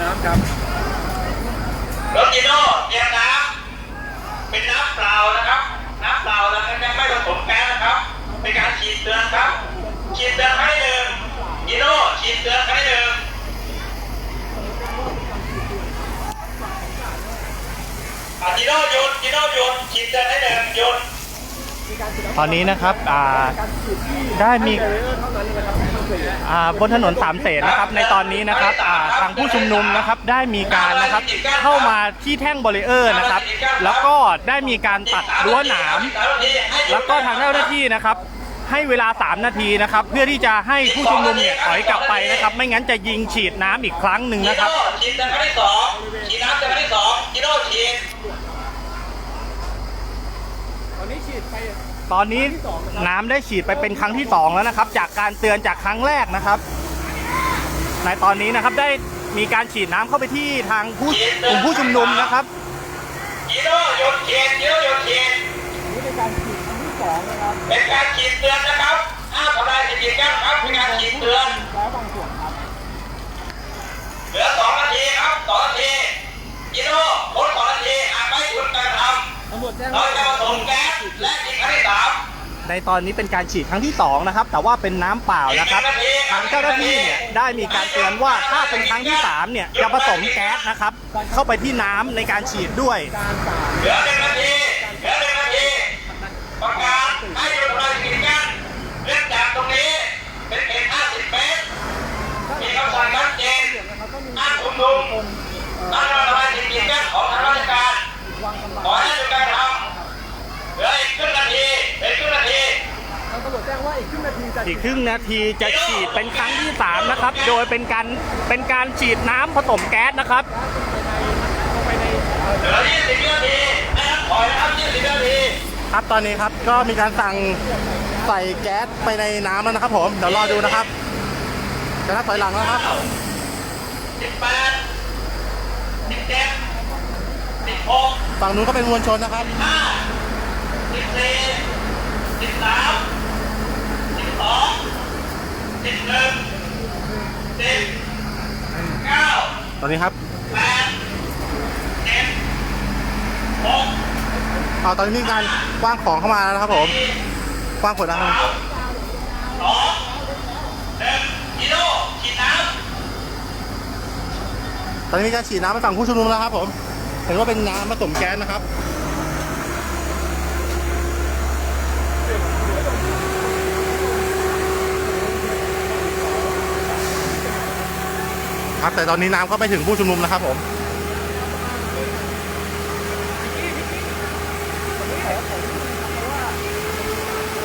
น้ำครับรถจีโน่เตรียมน้ำเป็นน้ำเปล่านะครับ น้ำเปล่าแล้วก็ยังไม่ผสมแก๊สนะครับ เป็นการฉีดเตือนครับ ฉีดเตือนครั้งที่หนึ่งจีโน่ฉีดเตือนครั้งที่หนึ่งอะจีโน่หยุดจีโน่หยุดฉีดเตือนให้หนึ่งหยุดตอนนี้นะครับอ่าได้มี บไม่ต้องเสียอ่าบนถนนสามเสนนะครับในตอนนี้นะครับอ่าทางผู้ชุมนุมนะครับได้มีการนะครับเข้ามาที่แท่งบรีเออร์นะครับ แล้วก็ได้มีการตัดรั้วหนาม แล้วก็ทางเจ้าหน้าที่นะครับ ให้เวลา 3 นาทีนะครับ เพื่อที่จะให้ผู้ชุมนุมเนี่ยถอยกลับไปนะครับ ไม่งั้นจะยิงฉีดน้ำอีกครั้งหนึ่งนะครับ ฉีดนครั้งที่สองฉีดน้ำเตือนครั้งที่สองจีโน่ฉีด ตอนนี้ฉีดไป ตอนนี้น้ำได้ฉีดไปเป็นครั้งที่ 2 แล้วนะครับ จากการเตือนจากครั้งแรกนะครับ ในตอนนี้นะครับได้มีการฉีดน้ำเข้าไปที่ทางผู้กลุ่มผู้ชุมนุมนะครับจีโน่หยุดฉีดจีโน่หยุดฉีดนี่เป็นการฉีดครั้งที่สองนะครับเป็นการฉีดเตือนนะครับห้ามทำลายสถิติแก้วครับเป็นการฉีดเตือนแล้วบางส่วนครับเหลือสองนาทีครับสองนาทีจีโน่พ้นสองนาทีหากไม่หยุดการทตำรวจแจ้งำเราว่าจะผสมแก๊สและ ในตอนนี้เป็นการฉีดครั้งที่สองนะครับแต่ว่าเป็นน้ำเปล่านะครับทางเจ้าหน้าที่เนี่ยได้มีการเตือนว่าถ้าเป็นครั้งที่สามเนี่ยจะผสมแก๊สนะครับเข้าไปที่น้ำในการฉีดด้วยการสาดเหลือหนึ่งนาทีเหลือหนึ่งนาทีประกาศให้หยุดทำลายสถิติแก้วเนื่องจากตรงนี้เป็นเขต50เมตรมีคำสั่งชัดเจนนะครับต้องมีห้ามชุมนุมต้องทำลายสถิติแก้วของทางราชการ อีกครึ่งนาทีจะฉีดเป็นครั้งที่สามนะครับ โดยเป็นการเป็นการฉีดน้ำผสมแก๊สนะครับลงไปในเอ่อเหลือ20วินาทีให้นับถอยนะครับ20วินาทีครับตอนนี้ครับก็มีการสั่งใส่แก๊สไปในน้ำแล้วนะครับ ผมเดี๋ยวรอดูนะครับจะนับถอยหลังแล้วครับ18 17 16ฝั่งนู้นก็เป็นมวลชนนะครับ 14 13 12 11 10 9ตอนนี้ครับ8 7 6เจ็ดหกอาตอนนี้มีการกว้างของเข้ามาแล้วนะครับผมกว้างขวดน้ำสองหนึ่งกิโลฉีดน้ำ ตอนนี้มีการฉีดน้ำไปฝั่งผู้ชุมนุมแล้วครับผม เห็นว่าเป็นน้ำผสมแก๊สนะครับ ครับแต่ตอนนี้น้ำก็ไปถึงผู้ชุมนุมนะครับผม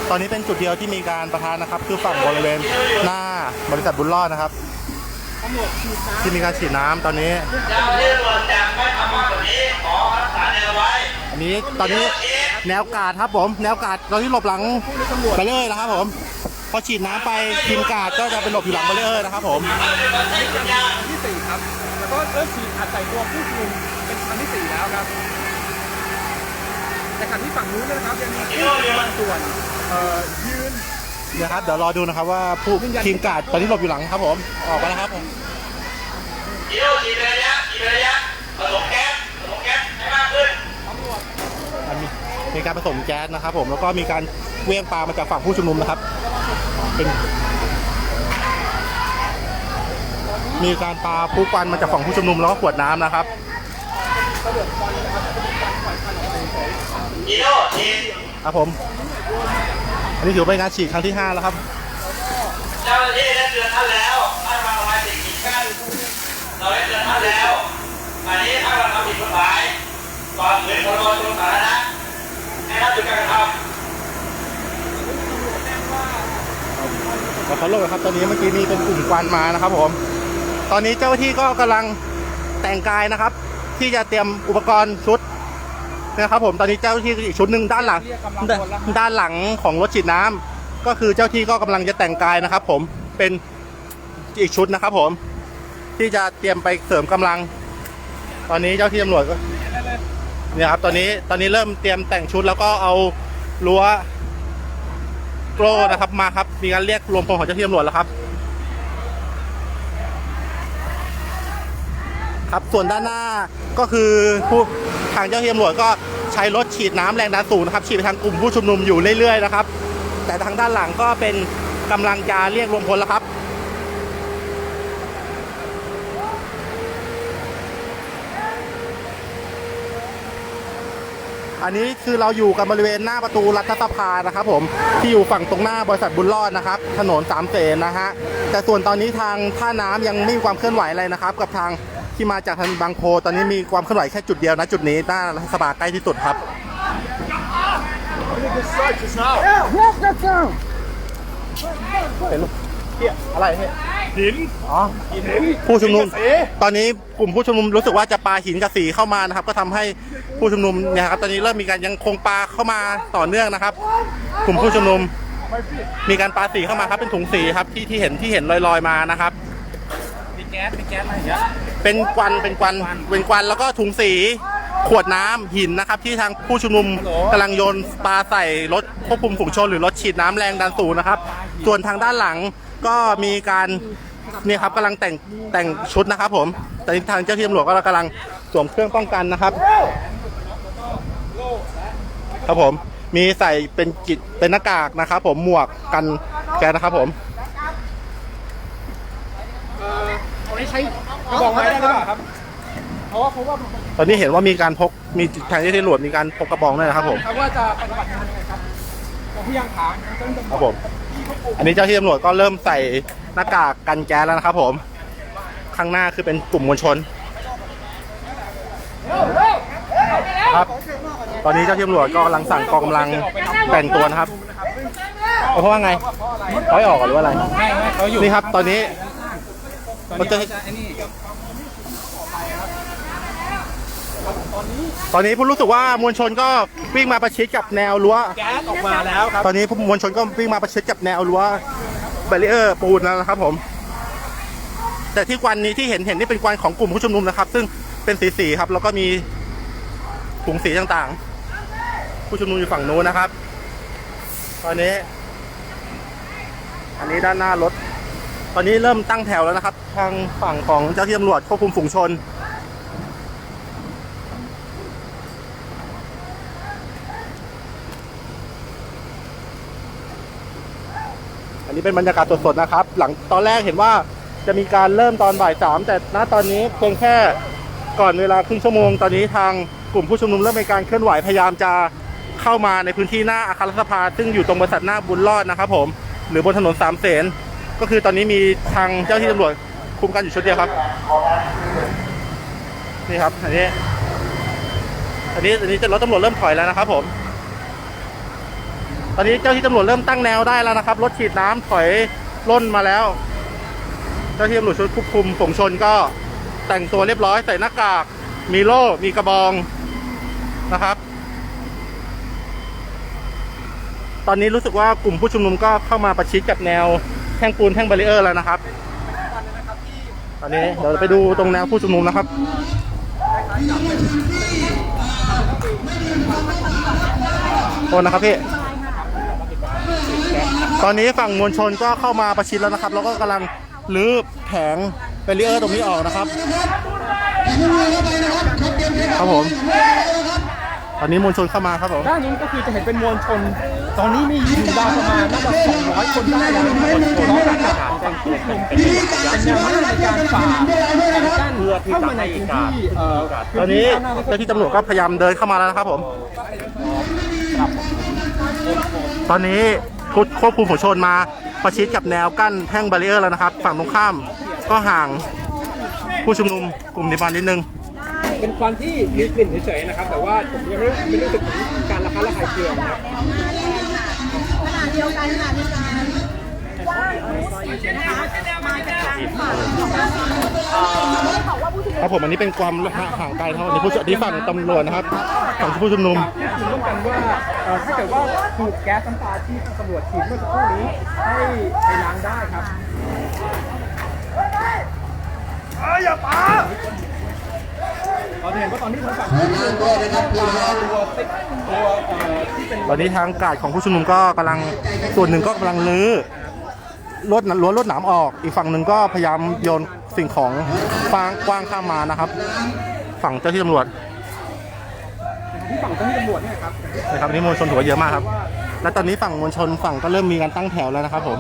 ตอนนี้เป็นจุดเดียวที่มีการประทานนะครับ คือฝั่งบริเวณหน้าบริษัทบุญรอดนะครับ ที่มีการฉีดน้ำตอนนี้นี่ตำรวจจะไม่ทำมากกว่านี้ขอรักษาแนนี้ตอนนี้แนวกาดครับผม แนวกาดตอนที่หลบหลังไปเลยนะครับผม อฉีดน้ำไปทีมกาดก็จะไปหลบอยู่หลังเบลเลอร์นะครับผมำที่สี่ครับ แล้วก็เริ่มฉีดอัดใส่ตัวผู้ชุมนุมเป็นครั้งที่สี่แล้วครับ แต่ขณะที่ฝั่งนู้นนะครับยังมีผู้ชุมนุมบางส่วนเอ่อยืนเดี๋ยวครับเดี๋ยวรอดูนะครับว่าผู้ทีมกาดตอนที่หลบอยู่หลังครับผมออกมาแล้วครับผมกิโลฉีดเป็นระยะฉีดเป็นระยะผสมแก๊สผสมแก๊สให้มากขึ้นมันมีมีการผสมแก๊สนะครับผมแล้วก็มีการเวียงปลามาจากฝั่งผู้ชุมนุมนะครับ เป็นมีการปาผู้ควันมาจากฝั่งผู้ชุมนุมแล้วก็ขวดน้ำนะครับครับผม อันนี้ถือว่าเป็นการฉีดครั้งที่ 5 แล้วครับ เจ้าหน้าที่ได้เตือนท่านแล้วให้มาระบายสิ่งกีดกั้นเราได้เตือนท่านแล้ว อันนี้ถ้าเราทำผิดกฎหมายก่อนถึงพรบชุมนุมสาธารณะให้ท่านหยุดการกระทำ เราขอโลกนะครับ ตอนนี้เมื่อกี้มีเป็นกลุ่มควันมานะครับผม ตอนนี้เจ้าหน้าที่ก็กำลังแต่งกายนะครับ ที่จะเตรียมอุปกรณ์ชุดนะครับผมตอนนี้เจ้าหน้าที่อีกชุดหนึ่งด้านหลังด้านหลังของรถฉีดน้ำก็คือเจ้าที่ก็กำลังจะแต่งกายนะครับ ผมเป็นอีกชุดนะครับ ผม ที่จะเตรียมไปเสริมกำลัง ตอนนี้เจ้าที่ตำรวจก็เนี่ยครับตอนนี้ตอนนี้เริ่มเตรียมแต่งชุดแล้วก็เอารั้ว โกลนะครับมาครับ มีการเรียกรวมพลของเจ้าที่ตำรวจแล้วครับ ครับส่วนด้านหน้าก็คือผู้ทางเจ้าที่ตำรวจก็ใช้รถฉีดน้ำแรงดันสูงนะครับฉีดไปทางกลุ่มผู้ชุมนุมอยู่เรื่อยๆนะครับ แต่ทางด้านหลังก็เป็นกำลังจะเรียกรวมพลแล้วครับ อันนี้คือเราอยู่กันบริเวณหน้าประตูรัฐสภานะครับผมที่อยู่ฝั่งตรงหน้าบริษัทบุญรอดนะครับ ถนนสามเสนนะฮะแต่ส่วนตอนนี้ทางท่าน้ำยังไม่มีความเคลื่อนไหวอะไรนะครับ กับทางที่มาจากทางบางโพ ตอนนี้มีความเคลื่อนไหวแค่จุดเดียวนะจุดนี้หน้ารัฐสภาใกล้ที่สุดครับ อะไรเนี่ย หินอ๋อหินผู้ชุมนุมหินกระสีตอนนี้กลุ่มผู้ชุมนุมรู้สึกว่าจะปาหินกับสีเข้ามานะครับ ก็ทำให้ผู้ชุมนุมเนี่ยครับตอนนี้เริ่มมีการยังคงปาเข้ามาต่อเนื่องนะครับ กลุ่มผู้ชุมนุม มีการปาสีเข้ามาครับเป็นถุงสีครับที่ที่เห็นที่เห็นลอยๆมานะครับมีแก๊สมีแก๊สอะไรอย่างเงี้ยเป็นควันเป็นควันเป็นควันแล้วก็ถุงสีขวดน้ำหินนะครับ ที่ทางผู้ชุมนุมกำลังโยนปาใส่รถควบคุมฝูงชนหรือรถฉีดน้ำแรงดันสูงนะครับ ส่วนทางด้านหลังก็มีการเนี่ยครับกำลังแต่งแต่งชุดนะครับ ผมแต่ทางเจ้าที่ตำรวจก็กำลังสวมเครื่องป้องกันนะครับ ครับผมมีใส่เป็นกิจเป็นหน้ากากนะครับ ผมหมวกกันแกสนะครับ ผมเอ่อเอาไว้ใช้กระบอกไม้ได้หรือเปล่าครับเพราะว่าเพราะว่าตอนนี้เห็นว่ามีการพกมีทางเจ้าที่ตำรวจมีการพกกระบองด้วยนะครับ ผมครับว่าจะปฏิบัติงานยังไงครับผมพยายามถามทางเจ้าหน้าที่ครับผม อันนี้เจ้าที่ตำรวจก็เริ่มใส่หน้ากากกันแก๊สแล้วนะครับผม ข้างหน้าคือเป็นกลุ่มมวลชน ครับ ตอนนี้เจ้าที่ตำรวจก็กำลังสั่งกองกำลังแต่งตัวนะครับเอาเพราะว่าไงร้อยออกหรือว่าอะไร ไม่ไม่เขาอยู่นี่ครับ ตอนนี้ตอนนี้เขาจะไอ้นี่ ตอนนี้ผมรู้สึกว่ามวลชนก็วิ่งมาประชิดกับแนวรั้ว แก๊สออกมาแล้วครับ ตอนนี้มวลชนก็วิ่งมาประชิดกับแนวรั้วแบรีเออร์ปูนแล้วนะครับผม แต่ที่ควันนี้ที่เห็นเห็นนี่เป็นควันของกลุ่มผู้ชุมนุมนะครับ ซึ่งเป็นสีสีๆครับ แล้วก็มีถุงสีต่างๆ ผู้ชุมนุมอยู่ฝั่งนู้นนะครับ ตอนนี้ อันนี้ด้านหน้ารถ ตอนนี้เริ่มตั้งแถวแล้วนะครับ ทางฝั่งของเจ้าที่ตำรวจควบคุมฝูงชนอัน นี้เป็นบรรยากาศสดๆนะครับ หลังตอนแรกเห็นว่าจะมีการเริ่มตอนบ่ายสามแต่ณตอนนี้เพียงแค่ก่อนเวลาครึ่งชั่วโมง ตอนนี้ทางกลุ่มผู้ชุมนุมเริ่มมีการเคลื่อนไหวพยายามจะเข้ามาในพื้นที่หน้าอาคารรัฐสภา ซึ่งอยู่ตรงบริษัทหน้าบุญรอดนะครับผมหรือบนถนนสามเสนก็คือตอนนี้มีทางเจ้าที่ตำรวจคุมกันอยู่ชุดเดียวครับ นี่ครับอันนี้ อันนี้อันนี้จะรถตำรวจเริ่มถอยแล้วนะครับผม ตอนนี้เจ้าที่ตำรวจเริ่มตั้งแนวได้แล้วนะครับ รถฉีดน้ำถอยล่นมาแล้ว เจ้าที่ตำรวจชุดควบคุมฝูงชนก็แต่งตัวเรียบร้อยใส่หน้ากาก มีโล่ มีกระบองนะครับ ตอนนี้รู้สึกว่ากลุ่มผู้ชุมนุมก็เข้ามาประชิดกับแนวแท่งปูนแท่งบารีเออร์แล้วนะครับ ตอนนี้เดี๋ยวไปดูตรงแนวผู้ชุมนุมนะครับโทษนะครับพี่ ตอนนี้ฝั่งมวลชนก็เข้ามาประชิดแล้วนะครับ แล้วก็กำลังลื้อแผงเบรีเออร์ตรงนี้ออกนะครับ ครับผม ตอนนี้มวลชนเข้ามาครับผม ด้านนี้ก็คือจะเห็นเป็นมวลชน ตอนนี้มีอยู่ดาวประมาณน่าจะ200 คนได้แล้วมวลชนน้องการทหารแรงผู้คุมเป็นแนวหน้าในการฝ่ากั้นเข้ามาในพื้นที่เอ่อตอนนี้เจ้าที่ตำรวจก็พยายามเดินเข้ามาแล้วนะครับผม ตอนนี้ ควบคุมฝูงชนมาประชิดกับแนวกั้นแท่งบารีเออร์แล้วนะครับ ฝั่งตรงข้ามก็ห่างผู้ชุมนุมกลุ่มนี้มานิดนึง เป็นควันที่มีกลิ่นเฉยๆนะครับ แต่ว่าผมยังไม่ไม่รู้สึกถึงการระคายระคายเคืองนะครับขณะเดียวกันค่ะ คะมาจากทางฝั่งไม่บอกว่าผู้ชุมนุมครับผมอันนี้เป็นความห่างไกลเท่านี้ผู้ชุที่ฝั่งตำรวจนะครับฝั่งผู้ชุมนุมพูดร่วมกันว่าเอ่อถ้าเกิดว่าถูกแก๊สน้ำตาที่ตำรวจฉีดเมื่อสักครู่นี้ให้ไปล้างได้ครับอย่าปาเราจะเห็นว่าตอนนี้ทางฝั่งผู้ชุมนุมก็ตัวติ๊กตัวเอ่อที่เป็นตอนนี้ทางกาดของผู้ชุมนุมก็กำลังส่วนหนึ่งก็กำลังลื้อ รถรั้วรถหนามออก อีกฝั่งหนึ่งก็พยายามโยนสิ่งของฟางกว้างข้ามมานะครับ ฝั่งเจ้าที่ตำรวจที่ฝั่งเจ้าหน้าที่ตำรวจเนี่ยครับนะครับนี่มวลชนถือว่าเยอะมากครับ และตอนนี้ฝั่งมวลชนฝั่งก็เริ่มมีการตั้งแถวแล้วนะครับ ผม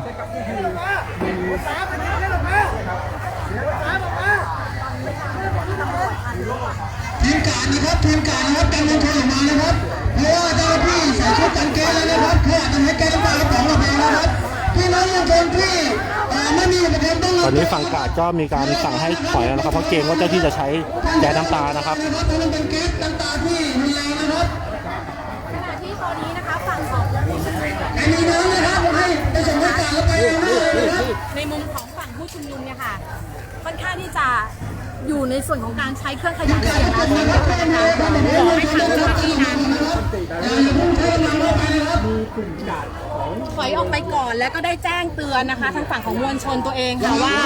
ทีมการนะครับทีมการนะครับกันมวลชนออกมานะครับเพราะว่าเจ้าหน้าที่ใส่ชุดกันแก๊สแล้วนะครับเพื่อจะให้แก๊สน้ำตากระป๋องระเบิดนะครับ พี่น้องมวลชนที่เอ่อไม่มีอุปกรณ์ต้องตรัอบนนี้ฝั่งกาดก็มีการสั่งให้ถอยแล้วนะครับ เพราะเกรงว่าเจ้าที่จะใช้แก๊สน้ำตานะครับนะครับเพราะมันเป็นแก๊สน้ำตาที่รุนแรงนะครับขณะที่ตอนนี้นะคะฝั่งของผู้ชุมนุมไอ้มีน้องนะครับให้ไปส่งให้การแล้วไปเองด้วยนะครับในมุมของฝั่งผู้ชุมนุมเนี่ยค่ะค่อนข้างที่จะ อยู่ในส่วนของการใช้เครื่องขยายเสียงนะคะขอให้ทางเจ้าหน้าที่นั้นถอยออกไปก่อนแล้วก็ได้แจ้งเตือนนะคะ ทางฝั่งของมวลชนตัวเองค่ะว่า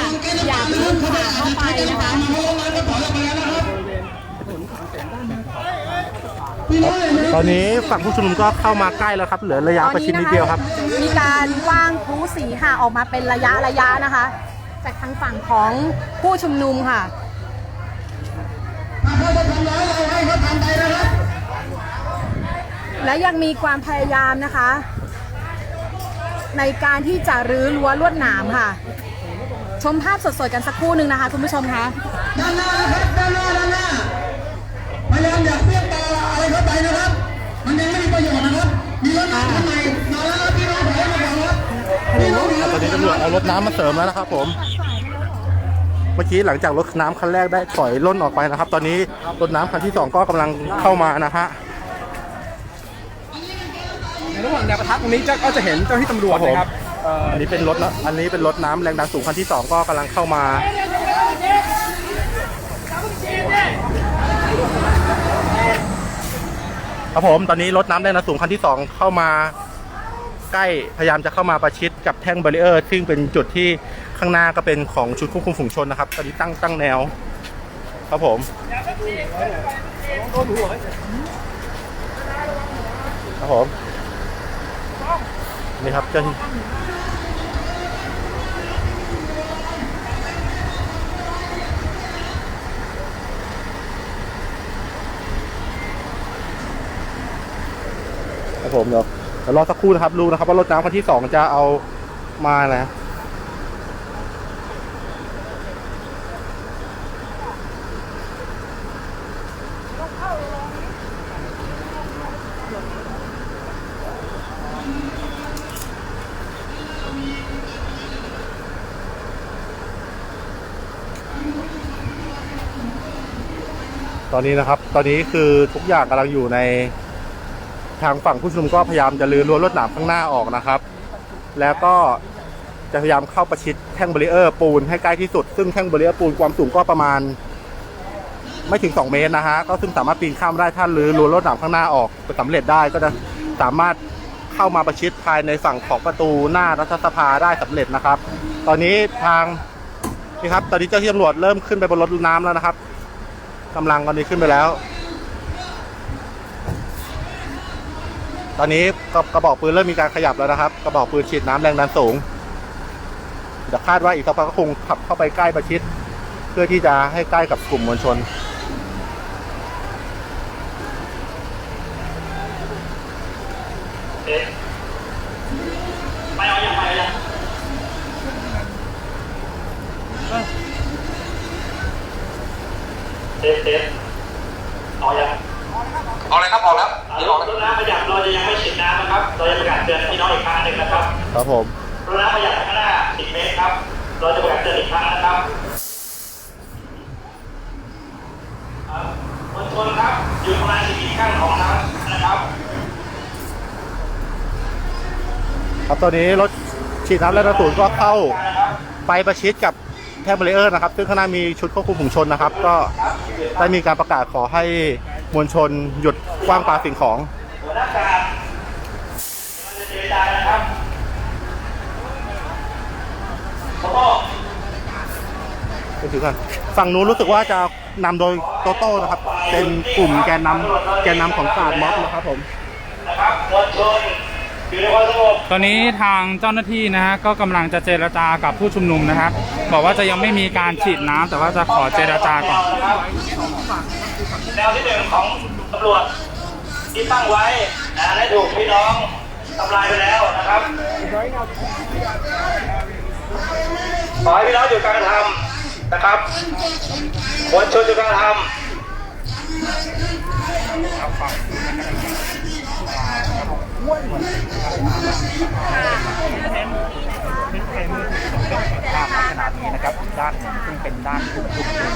อย่าเพิ่งผ่าเข้าไปนะคะตอนนี้ฝั่งผู้ชุมนุมก็เข้ามาใกล้แล้วครับเหลือระยะประชิดนิดเดียวครับมีการวางพลุสีค่ะออกมาเป็นระยะระยะนะคะ จากทางฝั่งของผู้ชุมนุมค่ะ และยังมีความพยายามนะคะ ในการที่จะรื้อรั้วลวดหนามค่ะ ชมภาพสดๆกันสักครู่หนึ่งนะคะ คุณผู้ชมคะด้านหน้านะครับด้านหน้าด้านหน้าพยายามอย่าเพี้ยงตาอะไรเข้าไปนะครับ มันยังไม่มีประโยชน์นะครับ มีรถน้ำข้างในมาแล้วครับพี่น้องถอยมาก่อนครับพี่น้องถอยตอนนี้ตำรวจเอารถน้ำมาเสริมแล้วนะครับผมเมื่อกี้หลังจากรถน้ำคันแรกได้ถอยล่นออกไปนะครับ ตอนนี้รถน้ำคันที่สองก็กำลังเข้ามานะฮะในระหว่างแนวประทัดตรงนี้จะก็จะเห็นเจ้าหน้าที่ตำรวจนะครับเอ่ออันนี้เป็นรถนะอันนี้เป็นรถน้ำแรงดันสูงคันที่สองก็กำลังเข้ามา ครับผมตอนนี้รถน้ำแรงดันสูงคันที่สองเข้ามา ใกล้พยายามจะเข้ามาประชิดกับแท่งบารีเออร์ ซึ่งเป็นจุดที่ ข้างหน้าก็เป็นของชุดควบคุมฝูงชนนะครับ ตอนนี้ตั้งตั้งแนว ครับผมครับผมนี่ครับเจ้าหน้าที่ครับผมเดี๋ยวเดี๋ยวรอสักครู่นะครับรู้นะครับว่ารถน้ำคันที่สองจะเอามานะ ตอนนี้นะครับ ตอนนี้คือทุกอย่างกำลังอยู่ในทางฝั่งผู้ชุมนุมก็พยายามจะลื้อรั้วรวดหนามข้างหน้าออกนะครับ แล้วก็จะพยายามเข้าประชิดแท่งเบรีเออร์ปูนให้ใกล้ที่สุด ซึ่งแท่งเบรีเออร์ปูนความสูงก็ประมาณ ไม่ถึง 2 เมตรนะฮะ ก็ซึ่งสามารถปีนข้ามได้ถ้าลื้อรั้วรวดหนามข้างหน้าออกสำเร็จได้ก็จะสามารถเข้ามาประชิดภายในฝั่งของประตูหน้ารัฐสภาได้สำเร็จนะครับ ตอนนี้ทางนี่ครับ ตอนนี้เจ้าที่ตำรวจเริ่มขึ้นไปบนรถน้ำแล้วนะครับ กำลังตอนนี้ขึ้นไปแล้ว ตอนนี้กระกระบอกปืนเริ่มมีการขยับแล้วนะครับ กระบอกปืนฉีดน้ำแรงดันสูงเดี๋ยวคาดว่าอีกสักพักก็คงขับเข้าไปใกล้ประชิด เพื่อที่จะให้ใกล้กับกลุ่มมวลชน เอ๊ะไปเอายังไปเอายังเอ๊ะเอ๊ะเอายัง เอาเลยครับออกแล้ว เอา นี่ ร ออก ถ แล้ว น้ำประหยัดเราจะยังไม่ฉีดน้ำนะครับ เราจะประกาศเตือ นพี่น้องอีกครั้งหนึ่งนะครับครับผมรถน้ำประหยัดข้างหน้า 10 เมตรครับ เราจะประกาศเตือนอีกครั้งนะครับเอ่อมวลชนครับอยู่ประมาณ4ขั้นของน้ำนะครับ ครับตอนนี้รถฉีดน้ำแรงดันสูงก็เข้าไปประชิดกับแท่งบารีเออร์นะครับ ซึ่งข้างหน้ามีชุดควบคุมฝูงชนนะครับ ก็ได้มีการประกาศขอให้มวลชนหยุดกว้างปาสิ่งของ หัวหน้าการเราจะเจรจานะครับขอโทษ ไปถึงกันฝั่งนู้นรู้สึกว่าจะนำโดยโตโต้นะครับ เป็นกลุ่มแกนนำแกนนำของกาดม็อบนะครับผมนะครับมวลชนอยู่ในความสงบตอนนี้ทางเจ้าหน้าที่นะฮะก็กำลังจะเจรจากับผู้ชุมนุมนะครับบอกว่าจะยังไม่มีการฉีดน้ำแต่ว่าจะขอเจรจาก่อนนะครับแนวที่หนึ่งของตำรวจที่ตั้งไว้นะได้ถูกพี่น้องทำลายไปแล้วนะครับ ขอให้พี่น้องหยุดการกระทำนะครับมวลชนหยุดการกระทำภาพขนาดนี้นะครับด้านหนึ่งซึ่งเป็นด้านกลุ่มชุมนุม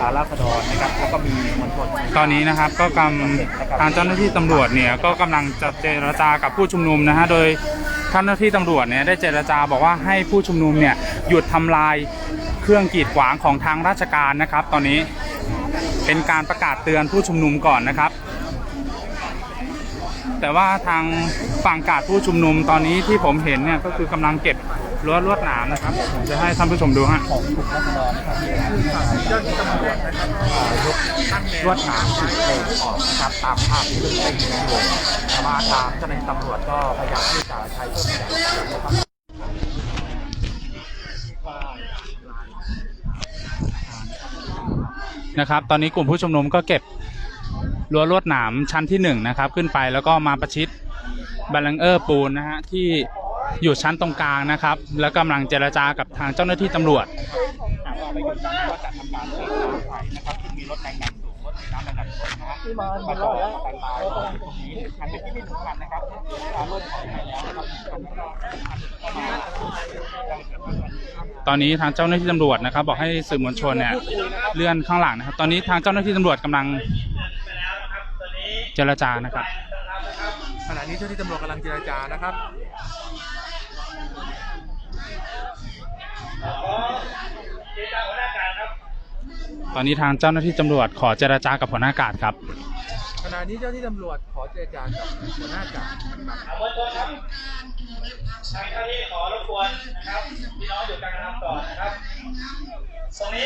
อ่าราษฎรนะครับแล้วก็มีมวลชนตอนนี้นะครับก็กำทางเจ้าหน้าที่ตำรวจเนี่ยก็กำลังจะเจรจากับผู้ชุมนุมนะฮะโดยเจ้าหน้าที่ตำรวจเนี่ยได้เจรจาบอกว่าให้ผู้ชุมนุมเนี่ยหยุดทำลายเครื่องกีดขวางของทางราชการนะครับ ตอนนี้เป็นการประกาศเตือนผู้ชุมนุมก่อนนะครับ แต่ว่าทางฝั่งกาดผู้ชุมนุมตอนนี้ที่ผมเห็นเนี่ยก็คือกำลังเก็บ รั้วลวดหนามนะครับผมจะให้ท่านผู้ชมดูฮะของกลุ่มราษฎรนะครับเจ้าหน้าที่ตำรวจนะครับอ่ายกลวดหนามฉีดเพลงออกนะครับตามภาพที่ขึ้นในวิดีโอแต่ว่าทางเจ้าหน้าที่ตำรวจก็พยายามที่จะใช้เครื่องขยายเสียงนะครับนะครับตอนนี้กลุ่มผู้ชุมนุมก็เก็บรั้วลวดหนามชั้นที่หนึ่งนะครับขึ้นไปแล้วก็มาประชิดบัลลังก์เออร์ปูนนะฮะที่ อยู่ชั้นตรงกลางนะครับ แล้วกำลังเจรจากับทางเจ้าหน้าที่ตำรวจหากว่าไม่หยุดนั้นก็จตอนนี้ทางเจ้าหน้าที่ตำรวจนะครับ บอกให้สื่อมวลชนเนี่ยเลื่อนข้างหลังนะครับ ตอนนี้ทางเจ้าหน้าที่ตำรวจกำลังเจรจานะครับขณะนี้เจ้าหน้าที่ตำรวจกำลังเจรจานะครับ ตอนนี้ทางเจ้าหน้าที่ตำรวจขอเจรจากับหัวหน้ากาดครับ ขณะนี้เจ้าหน้าที่ตำรวจขอเจรจากับหัวหน้ากาขอบคุณครับทางเจ้าหน้าที่ขอรบกวนนะครับพี่น้องอยู่กลางน้ำก่อนนะครับตรงนี้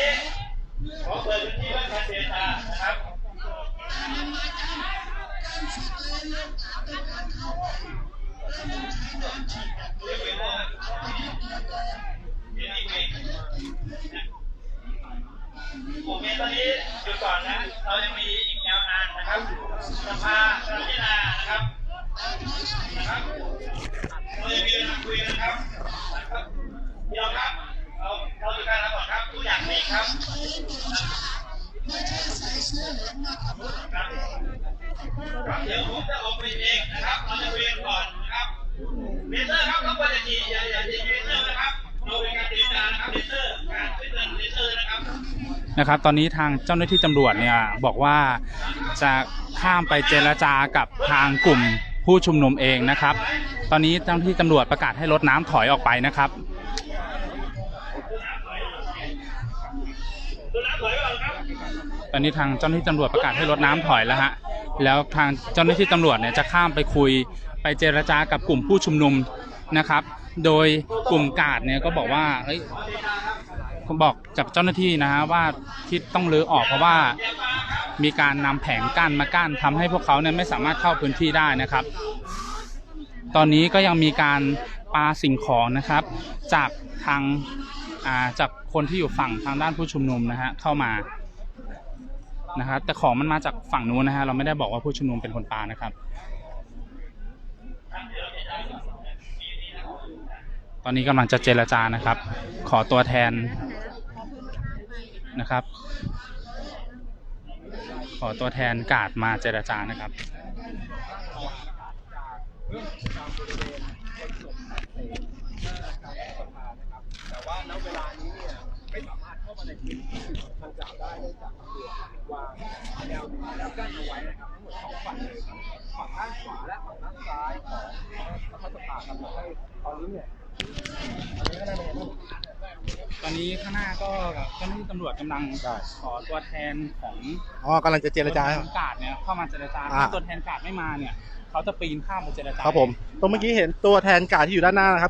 เดี๋ยวผมจะออกไปเองนะครับเราจะคุยนก่อนนะครับเมเซอร์ครับรบกวนอย่าจีอย่าอย่าจีเมเซอร์นะครับเราเป็นการเจรจานะครับเมเซอร์การเจรจาเมเซอร์นะครับนะครับ ตอนนี้ทางเจ้าหน้าที่ตำรวจเนี่ยบอกว่าจะข้ามไปเจรจากับทางกลุ่มผู้ชุมนุมเองนะครับ ตอนนี้เจ้าหน้าที่ตำรวจประกาศให้รถน้ำถอยออกไปนะครับตอนนี้ทางเจ้าหน้าที่ตำรวจประกาศให้รถน้ำถอยแล้วฮะ แล้วทางเจ้าหน้าที่ตำรวจเนี่ยจะข้ามไปคุยไปเจรจากับกลุ่มผู้ชุมนุมนะครับ โดยกลุ่มกาดเนี่ยก็บอกว่าเฮ้ยบอกกับเจ้าหน้าที่นะฮะว่าที่ต้องรื้อออกเพราะว่ามีการนำแผงกั้นมากั้นทำให้พวกเขาเนี่ยไม่สามารถเข้าพื้นที่ได้นะครับ ตอนนี้ก็ยังมีการปาสิ่งของนะครับ จากทางาจากคนที่อยู่ฝั่งทางด้านผู้ชุมนุมนะฮะเข้ามา นะครับแต่ของมันมาจากฝั่งนู้นนะฮะเราไม่ได้บอกว่าผู้ชุมนุมเป็นคนปานะครับ ตอนนี้กำลังจะเจรจานะครับ ขอตัวแทนนะครับ ขอตัวแทนกาดมาเจรจานะครับแต่ว่าณเวลานี้เนี่ยไม่สามารถ เข้ามาในพื้นที่ดังกล่าวได้เนื่องจากตำรวจวางแนวแนวกั้นเอาไว้นะครับทั้งหมดสองฝั่งเลยครับฝั่งด้านขวาและฝั่งด้านซ้ายของรัฐสภาครับทำให้ตอนนี้เนี่ยอันนี้ก็น่าจะเป็นตอนนี้ข้างหน้าก็เจ้าหน้าที่ตำรวจกำลังขอตัวแทนของอ๋อกำลังจะเจรจาตัวแทนกาดเนี่ยเข้ามาเจรจาอ่าถ้าตัวแทนกาดไม่มาเนี่ย เขาจะปีนข้ามไปเจรจาครับผมตรงเมื่อกี้เห็นตัวแทนกาดที่อยู่ด้านหน้านะครับ